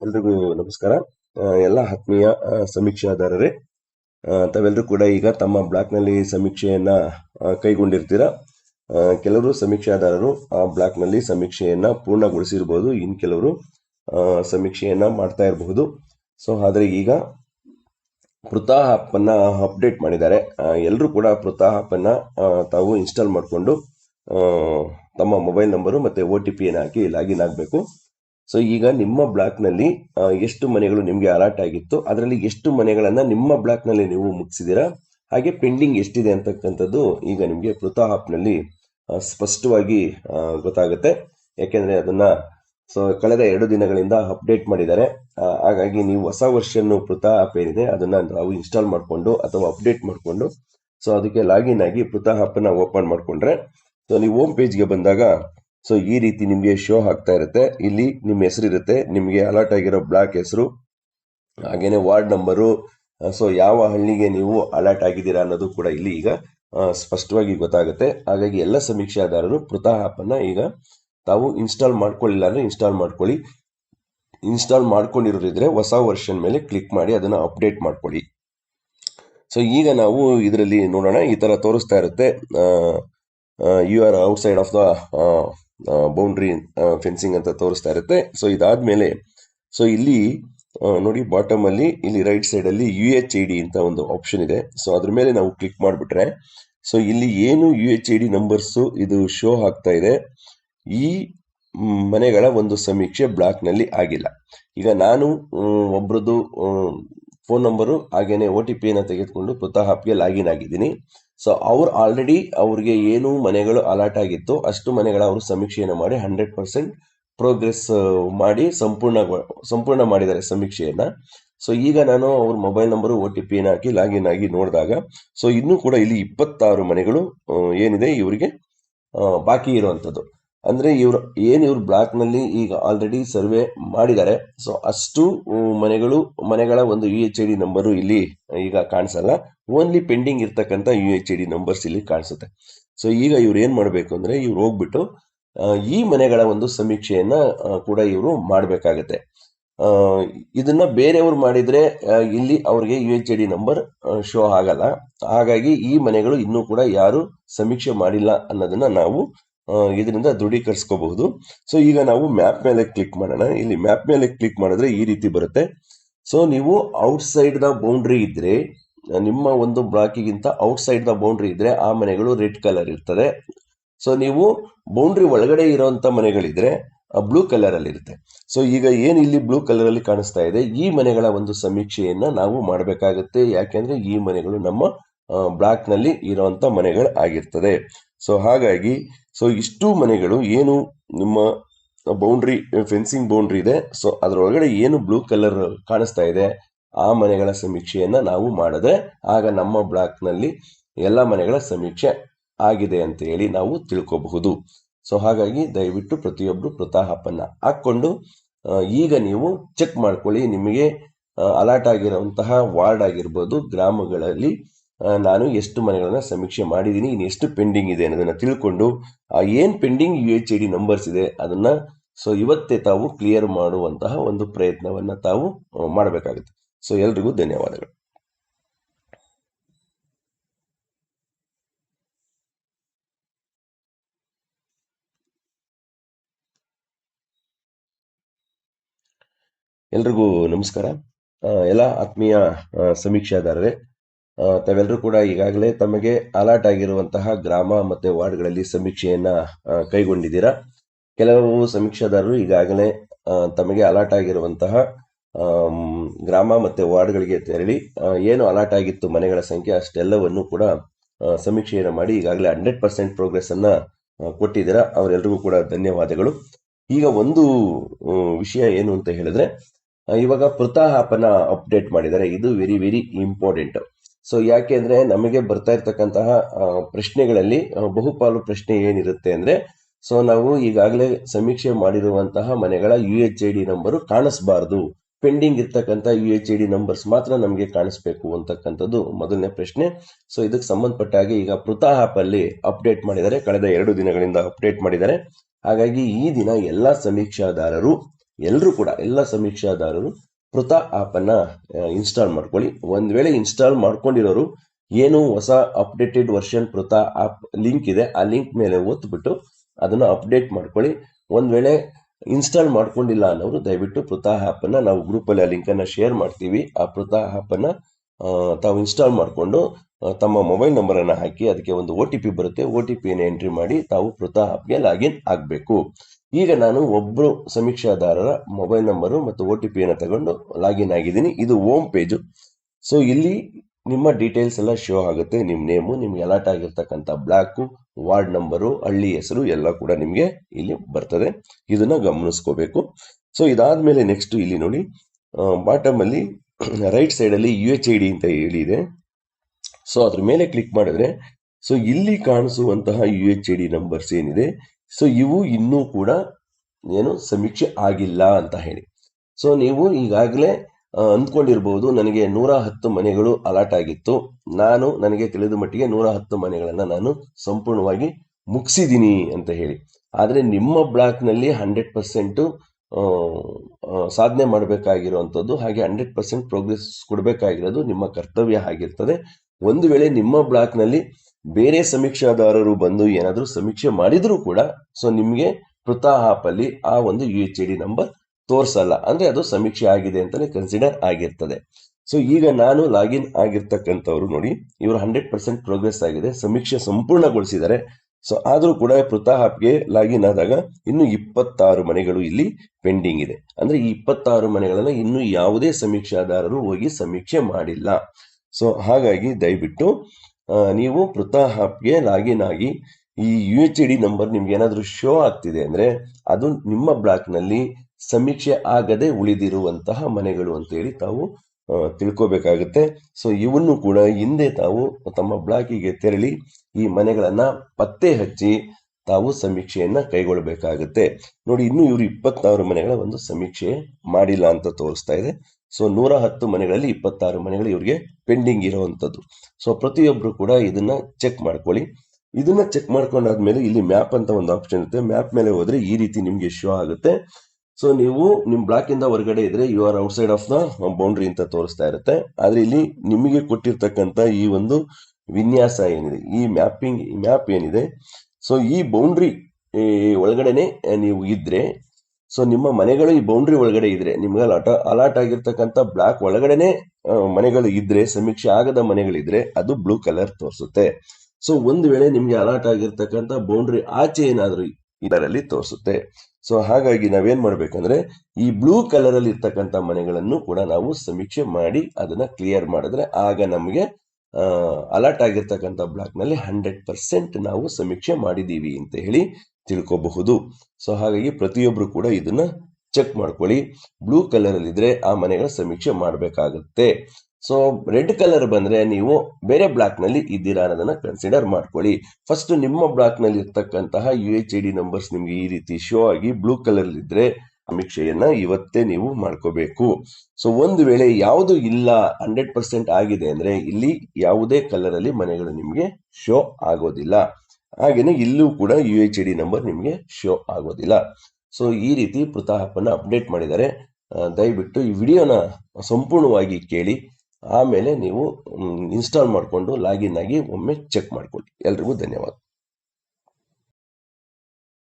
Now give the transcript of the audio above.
ಎಲ್ರಿಗೂ ನಮಸ್ಕಾರ. ಎಲ್ಲ ಆತ್ಮೀಯ ಸಮೀಕ್ಷಾದಾರರೇ ತಾವೆಲ್ಲರೂ ಕೂಡ ಈಗ ತಮ್ಮ ಬ್ಲಾಕ್ನಲ್ಲಿ ಸಮೀಕ್ಷೆಯನ್ನ ಕೈಗೊಂಡಿರ್ತೀರ? ಕೆಲವರು ಸಮೀಕ್ಷಾದಾರರು ಆ ಬ್ಲಾಕ್ನಲ್ಲಿ ಸಮೀಕ್ಷೆಯನ್ನ ಪೂರ್ಣಗೊಳಿಸಿರ್ಬೋದು ಇನ್ನು ಕೆಲವರು ಸಮೀಕ್ಷೆಯನ್ನ ಮಾಡ್ತಾ ಇರಬಹುದು. ಸೊ, ಆದರೆ ಈಗ ಪೃಥಾ ಅಪ್ಡೇಟ್ ಮಾಡಿದ್ದಾರೆ. ಎಲ್ಲರೂ ಕೂಡ ಪೃಥಾ ಆಪ್ ಅನ್ನ ತಾವು ಇನ್ಸ್ಟಾಲ್ ಮಾಡಿಕೊಂಡು ತಮ್ಮ ಮೊಬೈಲ್ ನಂಬರು ಮತ್ತೆ ಒ ಟಿ ಪಿಯನ್ನು ಹಾಕಿ ಲಾಗಿನ್ ಆಗಬೇಕು. ಸೊ ಈಗ ನಿಮ್ಮ ಬ್ಲಾಕ್ನಲ್ಲಿ ಎಷ್ಟು ಮನೆಗಳು ನಿಮಗೆ ಅಲಾಟ್ ಆಗಿತ್ತು ಅದರಲ್ಲಿ ಎಷ್ಟು ಮನೆಗಳನ್ನು ನಿಮ್ಮ ಬ್ಲಾಕ್ನಲ್ಲಿ ನೀವು ಮುಗಿಸಿದ್ದೀರಾ ಹಾಗೆ ಪೆಂಡಿಂಗ್ ಎಷ್ಟಿದೆ ಅಂತಕ್ಕಂಥದ್ದು ಈಗ ನಿಮಗೆ ಪೃಥಾ ಆಪ್ನಲ್ಲಿ ಆ, ಸ್ಪಷ್ಟವಾಗಿ ಗೊತ್ತಾಗುತ್ತೆ. ಯಾಕೆಂದ್ರೆ ಅದನ್ನ ಸೊ ಕಳೆದ ಎರಡು ದಿನಗಳಿಂದ ಅಪ್ಡೇಟ್ ಮಾಡಿದ್ದಾರೆ. ಹಾಗಾಗಿ ನೀವು ಹೊಸ ವರ್ಷನ್ ಪೃಥಾ ಆಪ್ ಏನಿದೆ ಅದನ್ನ ನಾವು ಇನ್ಸ್ಟಾಲ್ ಮಾಡಿಕೊಂಡು ಅಥವಾ ಅಪ್ಡೇಟ್ ಮಾಡಿಕೊಂಡು ಸೊ ಅದಕ್ಕೆ ಲಾಗಿನ್ ಆಗಿ ಪೃಥಾ ಆಪ್ ಓಪನ್ ಮಾಡಿಕೊಂಡ್ರೆ ಸೊ ನೀವು ಹೋಮ್ ಪೇಜ್ಗೆ ಬಂದಾಗ ಸೊ ಈ ರೀತಿ ನಿಮಗೆ ಶೋ ಆಗ್ತಾ ಇರುತ್ತೆ. ಇಲ್ಲಿ ನಿಮ್ಮ ಹೆಸರು ಇರುತ್ತೆ ನಿಮಗೆ ಅಲರ್ಟ್ ಆಗಿರೋ ಬ್ಲಾಕ್ ಹೆಸರು, ಹಾಗೇನೆ ವಾರ್ಡ್ ನಂಬರು ಸೊ ಯಾವ ಹಳ್ಳಿಗೆ ನೀವು ಅಲರ್ಟ್ ಆಗಿದ್ದೀರಾ ಅನ್ನೋದು ಕೂಡ ಇಲ್ಲಿ ಈಗ ಸ್ಪಷ್ಟವಾಗಿ ಗೊತ್ತಾಗುತ್ತೆ. ಹಾಗಾಗಿ ಎಲ್ಲ ಸಮೀಕ್ಷಾದಾರರು ಪೃಥಾ ಈಗ ತಾವು ಇನ್ಸ್ಟಾಲ್ ಮಾಡ್ಕೊಳ್ಳಿಲ್ಲ ಅಂದ್ರೆ ಇನ್ಸ್ಟಾಲ್ ಮಾಡ್ಕೊಳ್ಳಿ. ಇನ್ಸ್ಟಾಲ್ ಮಾಡ್ಕೊಂಡಿರೋರಿದ್ರೆ ಹೊಸ ವರ್ಷನ್ ಮೇಲೆ ಕ್ಲಿಕ್ ಮಾಡಿ ಅದನ್ನ ಅಪ್ಡೇಟ್ ಮಾಡ್ಕೊಳ್ಳಿ. ಸೊ ಈಗ ನಾವು ಇದರಲ್ಲಿ ನೋಡೋಣ. ಈ ತರ ತೋರಿಸ್ತಾ ಇರುತ್ತೆ. You are outside of the boundary fencing ಅಂತ ತೋರಿಸ್ತಾ ಇರುತ್ತೆ. ಸೊ ಇದಾದ್ಮೇಲೆ ಸೊ ಇಲ್ಲಿ ನೋಡಿ ಬಾಟಮ್ ಅಲ್ಲಿ, ಇಲ್ಲಿ ರೈಟ್ ಸೈಡ್ ಅಲ್ಲಿ ಯು ಎಚ್ ಐ ಡಿ ಅಂತ ಒಂದು ಆಪ್ಷನ್ ಇದೆ. ಸೊ ಅದ್ರ ಮೇಲೆ ನಾವು ಕ್ಲಿಕ್ ಮಾಡಿಬಿಟ್ರೆ ಸೊ ಇಲ್ಲಿ ಏನು U H I D numbers ಇದು ಶೋ ಆಗ್ತಾ ಇದೆ? ಈ ಮನೆಗಳ ಒಂದು ಸಮೀಕ್ಷೆ ಬ್ಲಾಕ್ನಲ್ಲಿ ಆಗಿಲ್ಲ. ಈಗ ನಾನು ಒಬ್ರದ್ದು ಫೋನ್ ನಂಬರು ಹಾಗೆಯೇ ಒ ಟಿ ಪಿಯನ್ನು ತೆಗೆದುಕೊಂಡು ಪುತಃ ಆಪ್ಗೆ ಲಾಗಿನ್ ಆಗಿದ್ದೀನಿ. ಸೊ ಅವ್ರು ಆಲ್ರೆಡಿ ಅವ್ರಿಗೆ ಏನು ಮನೆಗಳು ಅಲಾಟ್ ಆಗಿತ್ತು ಅಷ್ಟು ಮನೆಗಳ ಅವರು ಸಮೀಕ್ಷೆಯನ್ನು ಮಾಡಿ ಹಂಡ್ರೆಡ್ ಪರ್ಸೆಂಟ್ ಪ್ರೋಗ್ರೆಸ್ ಮಾಡಿ ಸಂಪೂರ್ಣ ಸಂಪೂರ್ಣ ಮಾಡಿದ್ದಾರೆ ಸಮೀಕ್ಷೆಯನ್ನ. ಸೊ ಈಗ ನಾನು ಅವ್ರ ಮೊಬೈಲ್ ನಂಬರು ಒ ಟಿ ಪಿಯನ್ನು ಹಾಕಿ ಲಾಗಿನ್ ಆಗಿ ನೋಡಿದಾಗ ಸೊ ಇನ್ನೂ ಕೂಡ ಇಲ್ಲಿ ಇಪ್ಪತ್ತಾರು ಮನೆಗಳು ಏನಿದೆ ಇವರಿಗೆ ಬಾಕಿ ಇರುವಂಥದ್ದು ಅಂದ್ರೆ ಇವರು, ಏನು ಇವ್ರು ಬ್ಲಾಕ್ನಲ್ಲಿ ಈಗ ಆಲ್ರೆಡಿ ಸರ್ವೆ ಮಾಡಿದ್ದಾರೆ. ಸೊ ಅಷ್ಟು ಮನೆಗಳು, ಮನೆಗಳ ಒಂದು U H I D number ಇಲ್ಲಿ ಈಗ ಕಾಣಿಸಲ್ಲ. ಓನ್ಲಿ ಪೆಂಡಿಂಗ್ ಇರ್ತಕ್ಕಂಥ U H I D numbers ಇಲ್ಲಿ ಕಾಣಿಸುತ್ತೆ. ಸೊ ಈಗ ಇವ್ರು ಏನು ಮಾಡಬೇಕು ಅಂದ್ರೆ ಇವ್ರು ಹೋಗ್ಬಿಟ್ಟು ಈ ಮನೆಗಳ ಒಂದು ಸಮೀಕ್ಷೆಯನ್ನ ಕೂಡ ಇವರು ಮಾಡಬೇಕಾಗತ್ತೆ. ಇದನ್ನ ಬೇರೆಯವರು ಮಾಡಿದ್ರೆ ಇಲ್ಲಿ ಅವ್ರಿಗೆ U H I D number show ಆಗಲ್ಲ. ಹಾಗಾಗಿ ಈ ಮನೆಗಳು ಇನ್ನೂ ಕೂಡ ಯಾರು ಸಮೀಕ್ಷೆ ಮಾಡಿಲ್ಲ ಅನ್ನೋದನ್ನ ನಾವು ಇದರಿಂದ ದೃಢೀಕರಿಸ್ಕೋಬಹುದು. ಸೊ ಈಗ ನಾವು ಮ್ಯಾಪ್ ಮೇಲೆ ಕ್ಲಿಕ್ ಮಾಡೋಣ. ಇಲ್ಲಿ ಮ್ಯಾಪ್ ಮೇಲೆ ಕ್ಲಿಕ್ ಮಾಡಿದ್ರೆ ಈ ರೀತಿ ಬರುತ್ತೆ. ಸೊ ನೀವು ಔಟ್ಸೈಡ್ ದ ಬೌಂಡ್ರಿ ಇದ್ರೆ, ನಿಮ್ಮ ಒಂದು ಬ್ಲಾಕಿಗಿಂತ ಔಟ್ಸೈಡ್ ದ ಬೌಂಡ್ರಿ ಇದ್ರೆ ಆ ಮನೆಗಳು ರೆಡ್ ಕಲರ್ ಇರ್ತದೆ. ಸೊ ನೀವು ಬೌಂಡ್ರಿ ಒಳಗಡೆ ಇರುವಂತ ಮನೆಗಳಿದ್ರೆ ಬ್ಲೂ ಕಲರ್ ಅಲ್ಲಿ ಇರುತ್ತೆ. ಸೊ ಈಗ ಏನ್ ಇಲ್ಲಿ ಬ್ಲೂ ಕಲರ್ ಅಲ್ಲಿ ಕಾಣಿಸ್ತಾ ಇದೆ? ಈ ಮನೆಗಳ ಒಂದು ಸಮೀಕ್ಷೆಯನ್ನ ನಾವು ಮಾಡಬೇಕಾಗುತ್ತೆ. ಯಾಕೆಂದ್ರೆ ಈ ಮನೆಗಳು ನಮ್ಮ ಬ್ಲಾಕ್ನಲ್ಲಿ ಇರುವಂತ ಮನೆಗಳು ಆಗಿರ್ತದೆ ಸೊ ಹಾಗಾಗಿ ಸೊ ಇಷ್ಟು ಮನೆಗಳು ಏನು ನಿಮ್ಮ ಬೌಂಡ್ರಿ ಫೆನ್ಸಿಂಗ್ ಬೌಂಡ್ರಿ ಇದೆ. ಸೊ ಅದರೊಳಗಡೆ ಏನು ಬ್ಲೂ ಕಲರ್ ಕಾಣಿಸ್ತಾ ಇದೆ, ಆ ಮನೆಗಳ ಸಮೀಕ್ಷೆಯನ್ನು ನಾವು ಮಾಡಿದ್ರೆ ಆಗ ನಮ್ಮ ಬ್ಲಾಕ್ನಲ್ಲಿ ಎಲ್ಲ ಮನೆಗಳ ಸಮೀಕ್ಷೆ ಆಗಿದೆ ಅಂತ ಹೇಳಿ ನಾವು ತಿಳ್ಕೋಬಹುದು. ಸೊ ಹಾಗಾಗಿ ದಯವಿಟ್ಟು ಪ್ರತಿಯೊಬ್ಬರು ಪ್ರತಾಹಪನ್ನ ಹಾಕ್ಕೊಂಡು ಈಗ ನೀವು ಚೆಕ್ ಮಾಡ್ಕೊಳ್ಳಿ, ನಿಮಗೆ ಅಲರ್ಟ್ ಆಗಿರುವಂತಹ ವಾರ್ಡ್ ಆಗಿರ್ಬೋದು, ಗ್ರಾಮಗಳಲ್ಲಿ ನಾನು ಎಷ್ಟು ಮನೆಗಳನ್ನು ಸಮೀಕ್ಷೆ ಮಾಡಿದ್ದೀನಿ ಇನ್ನು ಎಷ್ಟು ಪೆಂಡಿಂಗ್ ಇದೆ ಅನ್ನೋದನ್ನು ತಿಳ್ಕೊಂಡು ಆ ಏನು pending U H I D numbers ಇದೆ ಅದನ್ನು ಸೊ ಇವತ್ತೇ ತಾವು ಕ್ಲಿಯರ್ ಮಾಡುವಂತಹ ಒಂದು ಪ್ರಯತ್ನವನ್ನು ತಾವು ಮಾಡಬೇಕಾಗುತ್ತೆ. ಸೊ ಎಲ್ರಿಗೂ ಧನ್ಯವಾದಗಳು. ಎಲ್ರಿಗೂ ನಮಸ್ಕಾರ. ಎಲ್ಲ ಆತ್ಮೀಯ ಸಮೀಕ್ಷಾದಾರರೇ ತಾವೆಲ್ಲರೂ ಕೂಡ ಈಗಾಗಲೇ ತಮಗೆ ಅಲರ್ಟ್ ಆಗಿರುವಂತಹ ಗ್ರಾಮ ಮತ್ತು ವಾರ್ಡ್ಗಳಲ್ಲಿ ಸಮೀಕ್ಷೆಯನ್ನ ಕೈಗೊಂಡಿದ್ದೀರಾ? ಕೆಲವು ಸಮೀಕ್ಷಾದಾರರು ಈಗಾಗಲೇ ತಮಗೆ ಅಲರ್ಟ್ ಆಗಿರುವಂತಹ ಗ್ರಾಮ ಮತ್ತು ವಾರ್ಡ್ಗಳಿಗೆ ತೆರಳಿ ಏನು ಅಲರ್ಟ್ ಆಗಿತ್ತು ಮನೆಗಳ ಸಂಖ್ಯೆ ಅಷ್ಟೆಲ್ಲವನ್ನು ಕೂಡ ಸಮೀಕ್ಷೆಯನ್ನು ಮಾಡಿ ಈಗಾಗಲೇ ಹಂಡ್ರೆಡ್ ಪರ್ಸೆಂಟ್ ಪ್ರೋಗ್ರೆಸ್ ಅನ್ನ ಆ, ಕೊಟ್ಟಿದ್ದೀರಾ? ಅವರೆಲ್ಲರಿಗೂ ಕೂಡ ಧನ್ಯವಾದಗಳು. ಈಗ ಒಂದು ವಿಷಯ ಏನು ಅಂತ ಹೇಳಿದ್ರೆ ಇವಾಗ ಪೃಥಾ ಆಪ್ ಅನ್ನ ಅಪ್ಡೇಟ್ ಮಾಡಿದ್ದಾರೆ. ಇದು ವೆರಿ ವೆರಿ ಇಂಪಾರ್ಟೆಂಟ್ ಸೊ ಯಾಕೆ ಅಂದ್ರೆ ನಮಗೆ ಬರ್ತಾ ಇರ್ತಕ್ಕಂತಹ ಪ್ರಶ್ನೆಗಳಲ್ಲಿ ಬಹುಪಾಲು ಪ್ರಶ್ನೆ ಏನಿರುತ್ತೆ ಅಂದ್ರೆ ಸೊ ನಾವು ಈಗಾಗಲೇ ಸಮೀಕ್ಷೆ ಮಾಡಿರುವಂತಹ ಮನೆಗಳ U H I D number ಕಾಣಿಸ್ಬಾರ್ದು. Pending ಇರ್ತಕ್ಕಂಥ U H I D numbers ಮಾತ್ರ ನಮಗೆ ಕಾಣಿಸ್ಬೇಕು ಅಂತಕ್ಕಂಥದ್ದು ಮೊದಲನೇ ಪ್ರಶ್ನೆ. ಸೊ ಇದಕ್ಕೆ ಸಂಬಂಧಪಟ್ಟ ಹಾಗೆ ಈಗ ಪೃಥಾ ಅಲ್ಲಿ ಅಪ್ಡೇಟ್ ಮಾಡಿದ್ದಾರೆ ಕಳೆದ ಎರಡು ದಿನಗಳಿಂದ ಅಪ್ಡೇಟ್ ಮಾಡಿದ್ದಾರೆ ಹಾಗಾಗಿ ಈ ದಿನ ಎಲ್ಲ ಸಮೀಕ್ಷಾದಾರರು, ಎಲ್ಲರೂ ಕೂಡ, ಎಲ್ಲ ಸಮೀಕ್ಷಾದಾರರು ಆಪ್ ಅನ್ನ ಇನ್ಸ್ಟಾಲ್ ಮಾಡ್ಕೊಳ್ಳಿ. ಒಂದ್ ವೇಳೆ ಇನ್ಸ್ಟಾಲ್ ಮಾಡ್ಕೊಂಡಿರೋರು ಏನು ಹೊಸ updated version Prutha app link ಇದೆ. ಆ ಲಿಂಕ್ ಮೇಲೆ ಒತ್ಬಿಟ್ಟು ಅದನ್ನ ಅಪ್ಡೇಟ್ ಮಾಡ್ಕೊಳ್ಳಿ. ಒಂದ್ ವೇಳೆ ಇನ್ಸ್ಟಾಲ್ ಮಾಡ್ಕೊಂಡಿಲ್ಲ ಅನ್ನೋರು ದಯವಿಟ್ಟು ಆಪ್ ಅನ್ನ ನಾವು ಗ್ರೂಪ್ ಅಲ್ಲಿ ಆ ಲಿಂಕ್ ಅನ್ನ ಶೇರ್ ಮಾಡ್ತೀವಿ. ಆ ಆಪ್ ಅನ್ನ ತಾವು ಇನ್ಸ್ಟಾಲ್ ಮಾಡಿಕೊಂಡು ತಮ್ಮ ಮೊಬೈಲ್ ನಂಬರ್ ಅನ್ನ ಹಾಕಿ, ಅದಕ್ಕೆ ಒಂದು ಒ ಟಿ ಪಿ ಬರುತ್ತೆ. ಒ ಟಿ ಪಿಯನ್ನು ಎಂಟ್ರಿ ಮಾಡಿ ತಾವು ಪೃಥಾ ಆಪ್ಗೆ ಲಾಗಿನ್ ಆಗಬೇಕು. ಈಗ ನಾನು ಒಬ್ಬರು ಸಮೀಕ್ಷಾದಾರರ ಮೊಬೈಲ್ ನಂಬರು ಮತ್ತು ಒ ಟಿ ಪಿಯನ್ನು ತಗೊಂಡು ಲಾಗಿನ್ ಆಗಿದ್ದೀನಿ. ಇದು ಓಮ್ ಪೇಜು. ಸೊ ಇಲ್ಲಿ ನಿಮ್ಮ ಡೀಟೇಲ್ಸ್ ಎಲ್ಲ ಶೋ ಆಗುತ್ತೆ. ನಿಮ್ಮ ನೇಮು, ನಿಮ್ಗೆ ಅಲರ್ಟ್ ಆಗಿರ್ತಕ್ಕಂಥ ಬ್ಲಾಕು, ವಾರ್ಡ್ ನಂಬರು, ಹಳ್ಳಿ ಹೆಸರು ಎಲ್ಲ ಕೂಡ ನಿಮಗೆ ಇಲ್ಲಿ ಬರ್ತದೆ. ಇದನ್ನ ಗಮನಿಸ್ಕೋಬೇಕು. ಸೊ ಇದಾದ್ಮೇಲೆ ನೆಕ್ಸ್ಟ್ ಇಲ್ಲಿ ನೋಡಿ ಬಾಟಮ್ ಅಲ್ಲಿ ರೈಟ್ ಸೈಡ್ ಅಲ್ಲಿ ಯು ಎಚ್ ಐ ಡಿ ಅಂತ ಹೇಳಿದೆ ಸೊ ಅದ್ರ ಮೇಲೆ ಕ್ಲಿಕ್ ಮಾಡಿದ್ರೆ ಸೊ ಇಲ್ಲಿ ಕಾಣಿಸುವಂತಹ U H I D numbers ಏನಿದೆ ಸೊ ಇವು ಇನ್ನೂ ಕೂಡ ಏನು ಸಮೀಕ್ಷೆ ಆಗಿಲ್ಲ ಅಂತ ಹೇಳಿ. ಸೊ ನೀವು ಈಗಾಗಲೇ ಅಂದ್ಕೊಂಡಿರ್ಬೋದು ನನಗೆ ನೂರ ಹತ್ತು ಮನೆಗಳು ಅಲಾಟ್ ಆಗಿತ್ತು. ನಾನು ನನಗೆ ತಿಳಿದ ಮಟ್ಟಿಗೆ ನೂರ ಹತ್ತು ಮನೆಗಳನ್ನು ನಾನು ಸಂಪೂರ್ಣವಾಗಿ ಮುಗಿಸಿದ್ದೀನಿ ಅಂತ ಹೇಳಿ. ಆದರೆ ನಿಮ್ಮ ಬ್ಲಾಕ್ನಲ್ಲಿ ಹಂಡ್ರೆಡ್ ಪರ್ಸೆಂಟು ಸಾಧನೆ ಮಾಡಬೇಕಾಗಿರುವಂಥದ್ದು ಹಾಗೆ ಹಂಡ್ರೆಡ್ ಪರ್ಸೆಂಟ್ ಪ್ರೋಗ್ರೆಸ್ ಕೊಡಬೇಕಾಗಿರೋದು ನಿಮ್ಮ ಕರ್ತವ್ಯ ಆಗಿರ್ತದೆ. ಒಂದು ವೇಳೆ ನಿಮ್ಮ ಬ್ಲಾಕ್ನಲ್ಲಿ ಬೇರೆ ಸಮೀಕ್ಷಾದಾರರು ಬಂದು ಏನಾದರೂ ಸಮೀಕ್ಷೆ ಮಾಡಿದರೂ ಕೂಡ ಸೊ ನಿಮಗೆ ಅಲ್ಲಿ ಆ ಒಂದು ಯು ಎಚ್ ಡಿ ನಂಬರ್ ತೋರಿಸಲ್ಲ. ಅಂದ್ರೆ ಅದು ಸಮೀಕ್ಷೆ ಆಗಿದೆ ಅಂತಲೇ ಕನ್ಸಿಡರ್ ಆಗಿರ್ತದೆ. ಸೊ ಈಗ ನಾನು ಲಾಗಿನ್ ಆಗಿರ್ತಕ್ಕಂಥವ್ರು ನೋಡಿ, ಇವರು ಹಂಡ್ರೆಡ್ ಪರ್ಸೆಂಟ್ ಪ್ರೋಗ್ರೆಸ್ ಆಗಿದೆ, ಸಮೀಕ್ಷೆ ಸಂಪೂರ್ಣಗೊಳಿಸಿದ್ದಾರೆ. ಸೊ ಆದರೂ ಕೂಡ ಆಪ್ಗೆ ಲಾಗಿನ್ ಆದಾಗ ಇನ್ನು ಇಪ್ಪತ್ತಾರು ಮನೆಗಳು ಇಲ್ಲಿ ಪೆಂಡಿಂಗ್ ಇದೆ. ಅಂದ್ರೆ ಈ ಇಪ್ಪತ್ತಾರು ಮನೆಗಳನ್ನ ಇನ್ನು ಯಾವುದೇ ಸಮೀಕ್ಷಾದಾರರು ಹೋಗಿ ಸಮೀಕ್ಷೆ ಮಾಡಿಲ್ಲ. ಸೊ ಹಾಗಾಗಿ ದಯವಿಟ್ಟು ನೀವು ಪೃಥಾ ಲಾಗಿನ್ ಆಗಿ ಈ ಯು ಎಚ್ ಡಿ ನಂಬರ್ ನಿಮ್ಗೆ ಏನಾದರೂ ಶೋ ಆಗ್ತಿದೆ ಅಂದರೆ ಅದು ನಿಮ್ಮ ಬ್ಲಾಕ್ನಲ್ಲಿ ಸಮೀಕ್ಷೆ ಆಗದೆ ಉಳಿದಿರುವಂತಹ ಮನೆಗಳು ಅಂತೇಳಿ ತಾವು ತಿಳ್ಕೋಬೇಕಾಗುತ್ತೆ ತಿಳ್ಕೊಬೇಕಾಗುತ್ತೆ. ಸೊ ಇವನ್ನು ಕೂಡ ಹಿಂದೆ ತಾವು ತಮ್ಮ ಬ್ಲಾಕಿಗೆ ತೆರಳಿ ಈ ಮನೆಗಳನ್ನ ಪತ್ತೆ ಹಚ್ಚಿ ತಾವು ಸಮೀಕ್ಷೆಯನ್ನ ಕೈಗೊಳ್ಳಬೇಕಾಗುತ್ತೆ ನೋಡಿ, ಇನ್ನೂ ಇವರು ಇಪ್ಪತ್ತಾರು ಮನೆಗಳ ಒಂದು ಸಮೀಕ್ಷೆ ಮಾಡಿಲ್ಲ ಅಂತ ತೋರಿಸ್ತಾ ಇದೆ. ಸೊ ನೂರ ಹತ್ತು ಮನೆಗಳಲ್ಲಿ ಇಪ್ಪತ್ತಾರು ಮನೆಗಳು ಇವರಿಗೆ ಪೆಂಡಿಂಗ್ ಇರುವಂತದ್ದು. ಸೊ ಪ್ರತಿಯೊಬ್ಬರು ಕೂಡ ಇದನ್ನ ಚೆಕ್ ಮಾಡ್ಕೊಳ್ಳಿ. ಇದನ್ನ ಚೆಕ್ ಮಾಡ್ಕೊಂಡಾದ್ಮೇಲೆ ಇಲ್ಲಿ ಮ್ಯಾಪ್ ಅಂತ ಒಂದು ಆಪ್ಷನ್ ಇರುತ್ತೆ. ಮ್ಯಾಪ್ ಮೇಲೆ ಹೋದ್ರೆ ಈ ರೀತಿ ನಿಮ್ಗೆ ಶೋ ಆಗುತ್ತೆ. ಸೊ ನೀವು ನಿಮ್ ಬ್ಲಾಕ್ ಇಂದ ಹೊರಗಡೆ ಇದ್ರೆ you are outside of the boundary ಅಂತ ತೋರಿಸ್ತಾ ಇರುತ್ತೆ. ಆದ್ರೆ ಇಲ್ಲಿ ನಿಮಗೆ ಕೊಟ್ಟಿರ್ತಕ್ಕಂಥ ಈ ಒಂದು ವಿನ್ಯಾಸ ಏನಿದೆ? ಈ ಮ್ಯಾಪಿಂಗ್ ಮ್ಯಾಪ್ ಏನಿದೆ? ಸೊ ಈ ಬೌಂಡ್ರಿ ಒಳಗಡೆನೆ ನೀವು ಇದ್ರೆ ಸೊ ನಿಮ್ಮ ಮನೆಗಳು ಈ ಬೌಂಡ್ರಿ ಒಳಗಡೆ ಇದ್ರೆ ನಿಮ್ಗೆ ಅಲಾಟ ಅಲಾಟ್ ಆಗಿರ್ತಕ್ಕಂಥ ಬ್ಲಾಕ್ ಒಳಗಡೆನೆ ಮನೆಗಳು ಇದ್ರೆ, ಸಮೀಕ್ಷೆ ಆಗದ ಮನೆಗಳಿದ್ರೆ ಅದು ಬ್ಲೂ ಕಲರ್ ತೋರಿಸುತ್ತೆ. ಸೊ ಒಂದು ವೇಳೆ ನಿಮ್ಗೆ ಅಲಾಟ್ ಆಗಿರ್ತಕ್ಕಂಥ ಬೌಂಡ್ರಿ ಆಚೆ ಏನಾದ್ರೂ ಇದರಲ್ಲಿ ತೋರಿಸುತ್ತೆ. ಸೊ ಹಾಗಾಗಿ ನಾವೇನ್ ಮಾಡ್ಬೇಕಂದ್ರೆ ಈ ಬ್ಲೂ ಕಲರ್ ಅಲ್ಲಿ ಇರ್ತಕ್ಕಂಥ ಮನೆಗಳನ್ನು ಕೂಡ ನಾವು ಸಮೀಕ್ಷೆ ಮಾಡಿ ಅದನ್ನ ಕ್ಲಿಯರ್ ಮಾಡಿದ್ರೆ ಆಗ ನಮಗೆ ಅಲರ್ಟ್ ಆಗಿರ್ತಕ್ಕಂಥ ಬ್ಲಾಕ್ನಲ್ಲಿ ಹಂಡ್ರೆಡ್ ಪರ್ಸೆಂಟ್ ನಾವು ಸಮೀಕ್ಷೆ ಮಾಡಿದ್ದೀವಿ ಅಂತ ಹೇಳಿ ತಿಳ್ಕೋಬಹುದು. ಸೊ ಹಾಗಾಗಿ ಪ್ರತಿಯೊಬ್ಬರು ಕೂಡ ಇದನ್ನ ಚೆಕ್ ಮಾಡ್ಕೊಳ್ಳಿ. ಬ್ಲೂ ಕಲರ್ ಅಲ್ಲಿ ಇದ್ರೆ ಆ ಮನೆಗಳ ಸಮೀಕ್ಷೆ ಮಾಡಬೇಕಾಗುತ್ತೆ. ಸೊ ರೆಡ್ ಕಲರ್ ಬಂದ್ರೆ ನೀವು ಬೇರೆ ಬ್ಲಾಕ್ನಲ್ಲಿ ಇದ್ದೀರಾ ಅನ್ನೋದನ್ನ ಕನ್ಸಿಡರ್ ಮಾಡ್ಕೊಳ್ಳಿ. ಫಸ್ಟ್ ನಿಮ್ಮ ಬ್ಲಾಕ್ನಲ್ಲಿ ಇರ್ತಕ್ಕಂತಹ U H I D numbers ನಿಮ್ಗೆ ಈ ರೀತಿ ಶೋ ಆಗಿ ಬ್ಲೂ ಕಲರ್ ಇದ್ರೆ ಸಮೀಕ್ಷೆಯನ್ನ ಇವತ್ತೇ ನೀವು ಮಾಡ್ಕೋಬೇಕು. ಸೊ ಒಂದು ವೇಳೆ ಯಾವುದು ಇಲ್ಲ ಹಂಡ್ರೆಡ್ ಪರ್ಸೆಂಟ್ ಆಗಿದೆ ಅಂದ್ರೆ ಇಲ್ಲಿ ಯಾವುದೇ ಕಲರ್ ಅಲ್ಲಿ ಮನೆಗಳು ನಿಮ್ಗೆ ಶೋ ಆಗೋದಿಲ್ಲ. ಹಾಗೇನೆ ಇಲ್ಲೂ ಕೂಡ ಯು ಎಚ್ ಡಿ ನಂಬರ್ ನಿಮಗೆ ಶೋ ಆಗೋದಿಲ್ಲ. ಸೊ ಈ ರೀತಿ ಅನ್ನ ಅಪ್ಡೇಟ್ ಮಾಡಿದ್ದಾರೆ. ದಯವಿಟ್ಟು ಈ ವಿಡಿಯೋನ ಸಂಪೂರ್ಣವಾಗಿ ಕೇಳಿ, ಆಮೇಲೆ ನೀವು ಇನ್ಸ್ಟಾಲ್ ಮಾಡಿಕೊಂಡು ಲಾಗಿನ್ ಆಗಿ ಒಮ್ಮೆ ಚೆಕ್ ಮಾಡ್ಕೊಳ್ಳಿ. ಎಲ್ರಿಗೂ ಧನ್ಯವಾದ.